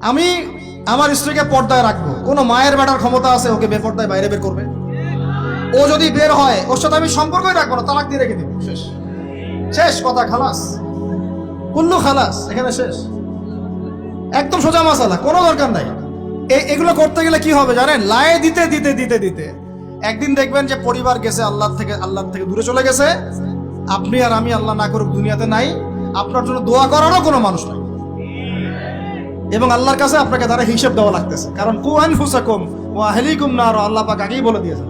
আমি আমার স্ত্রীকে পর্দায় রাখব। কোনো মায়ের বেটার ক্ষমতা আছে, ওকে বেপর্দায় বাইরে বের করবে? ও যদি বের হয়, ওর সাথে আমি সম্পর্কই রাখব না, তালাক দিয়ে রেখে দিব। শেষ। শেষ কথা, খালাস। কুল্লু খালাস, এখানে শেষ। একদম সোজা মাসালা, কোনো দরকার নাই। এগুলো করতে গেলে কি হবে জানেন? লায়ে দিতে দিতে দিতে দিতে। একদিন দেখবেন যে পরিবার গেছে আল্লাহ থেকে আল্লাহ থেকে দূরে চলে গেছে। আপনি আর আমি আল্লাহ না করুক দুনিয়াতে নাই। আপনার জন্য দোয়া করারও কোনো মানুষ নাই। এবং আল্লাহর কাছে আপনাকে তারা হিসেব দেওয়া লাগতেছে। কারণ কুয়ান ফুসাকুম ও আহলিকুম না আরও আল্লাহ পাক আগেই বলে দিয়েছেন।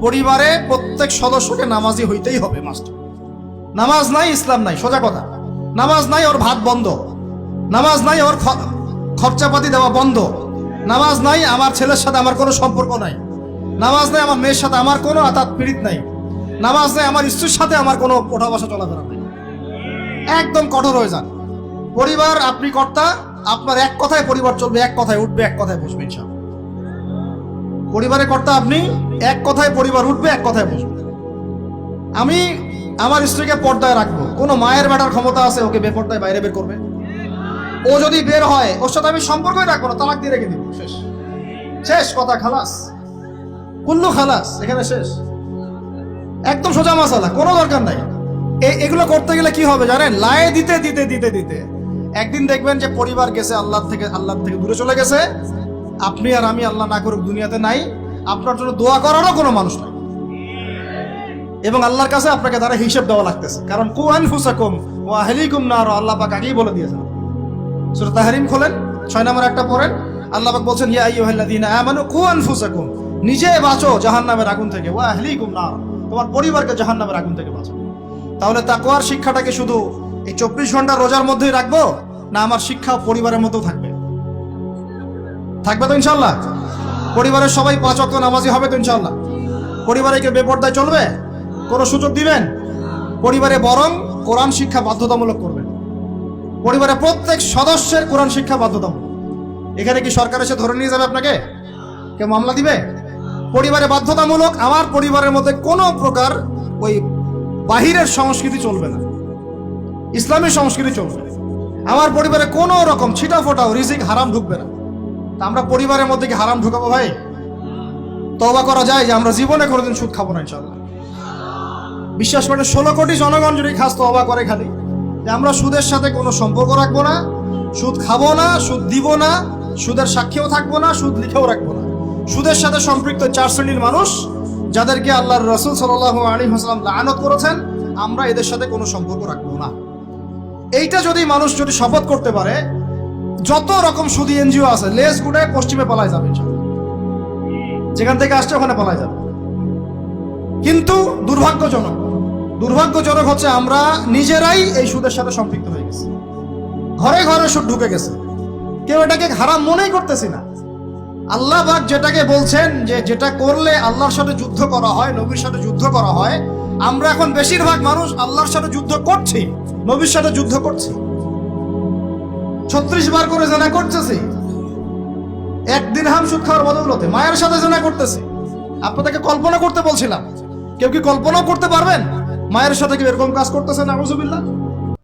পরিবারে প্রত্যেক সদস্যকে নামাজি হইতেই হবে মাস্টার। নামাজ নাই, ইসলাম নাই, সোজা কথা। নামাজ নাই, ওর ভাত বন্ধ। নামাজ নাই, ওর খরচাপাতি দেওয়া বন্ধ। নামাজ নাই, আমার ছেলের সাথে আমার কোনো সম্পর্ক নাই। নামাজ নাই, আমার মেয়ের সাথে আমার কোনো আতাত পীড়িত নাই। নামাজ নাই, আমার স্ত্রীর সাথে আমার কোনো ওঠা বসা চলাফেরা নাই। একদম কঠোর হয়ে যান। পরিবার, আপনি কর্তা আপনার এক কথায় পরিবার চলবে, এক কথায় উঠবে, এক কথায় বসবে পরিবারের কর্তা আপনি, এক কথায় পরিবার উঠবে, এক কথায় বসবে। আমি আমার স্ত্রীকে পর্দায় রাখব। কোনো মায়ের বেটার ক্ষমতা আছে, ওকে বেপর্দায় বাইরে বের করবে? ও যদি বের হয়, ওর সাথে আমি সম্পর্কই রাখব না, তালাক দিয়ে রেখে দিব। শেষ। শেষ কথা, খালাস। কুল্লু খালাস, এখানে শেষ। একদম সোজা মাসালা, কোনো দরকার নাই। এগুলো করতে গেলে কি হবে জানেন? লায়ে দিতে দিতে দিতে দিতে। একদিন দেখবেন যে পরিবার গেছে আল্লাহ থেকে আল্লাহ থেকে দূরে চলে গেছে। আপনি আর আমি আল্লাহ না করুক দুনিয়াতে নাই। আপনার জন্য দোয়া করারও কোনো মানুষ নাই। এবং আল্লাহর কাছে আপনাকে তারা হিসেব দেওয়া লাগতেছে। কারণ কুয়ান ফুসাকুম ও আহলিকুম না আরও আল্লাহ পাক আগেই বলে দিয়েছেন। সূরা তাহরিম খোলেন, ছয় নম্বর একটা পড়েন। আল্লাহ পাক বলছেন, ইয়া আইয়ুহাল্লাযীনা আমানু কু আনফুসাকুম, নিজে বাঁচো জাহান্নামের আগুন থেকে। ওয়া আহলিকুম নার, তোমার পরিবারকে জাহান্নামের আগুন থেকে বাঁচো তাহলে তাকওয়ার শিক্ষাটাকে শুধু এই চব্বিশ ঘণ্টা রোজার মধ্যেই রাখব? না আমার শিক্ষা পরিবারের মতো থাকবে? থাকবে তো ইনশাল্লাহ পরিবারের সবাই পাঁচ অক্ট নামাজি হবে তো ইনশাল্লাহ পরিবারে কেউ বেপর্দায় চলবে? কোনো সুযোগ দিবেন? পরিবারে বরং কোরআন শিক্ষা বাধ্যতামূলক করবেন। পরিবারের প্রত্যেক সদস্যের কোরআন শিক্ষা বাধ্যতামূলক। এখানে কি সরকার এসে ধরে নিয়ে যাবে আপনাকে? কেউ মামলা দিবে? পরিবারে বাধ্যতামূলক, আমার পরিবারের মধ্যে কোনো প্রকার ওই বাহিরের সংস্কৃতি চলবে না। ইসলামী সংস্কৃতি চলবে আমার পরিবারে কোনো রকম ছিটা ফোটাও রিজিক হারাম ঢুকবে না। তা আমরা পরিবারের মধ্যে কি হারাম ঢুকাবো ভাই? তবা করা যায় যে আমরা জীবনে কোনোদিন সুদ খাব না ইনশাল্লাহ বিশ্বাস করে ষোলো কোটি জনগণ যদি খাস তবা করে খালি, যে আমরা সুদের সাথে কোনো সম্পর্ক রাখব না, সুদ খাব না, সুদ দিব না, সুদের সাক্ষীও থাকব না, সুদ লিখেও রাখব না। সুদের সাথে সম্পৃক্ত চার শ্রেণির মানুষ, যাদেরকে আল্লাহর রসুল সাল আলী হাসলাম লানত করেছেন, আমরা এদের সাথে কোনো সম্পর্ক রাখব না। এইটা যদি মানুষ যদি শপথ করতে পারে, যত রকম সুদী এনজিও আছে লেস গুড়ে পশ্চিমে পালায় যাবে যেখান থেকে আসছে ওখানে পালায় যাবে। কিন্তু দুর্ভাগ্যজনক দুর্ভাগ্যজনক হচ্ছে আমরা নিজেরাই এই সুদের সাথে সম্পৃক্ত হয়ে গেছি। ঘরে ঘরে সুদ ঢুকে গেছে। কেউ এটাকে হারাম মনেই করতেছি না। আল্লাহ পাক যেটাকে বলছেন যে যেটা করলে আল্লাহর সাথে যুদ্ধ করা হয়, নবীর সাথে যুদ্ধ করা হয় আমরা এখন বেশিরভাগ মানুষ আল্লাহর সাথে যুদ্ধ করছি, নবীর সাথে যুদ্ধ করছি। ছত্রিশ বার করে জানা করতেছি। একদিন হাম সুদ খাওয়ার বদৌলতে, মায়ের সাথে জানা করতেছি। আপনাদেরকে কল্পনা করতে বলছিলাম। কেউ কি কল্পনা করতে পারবেন? মায়ের সাথে কি এরকম কাজ করতেছে না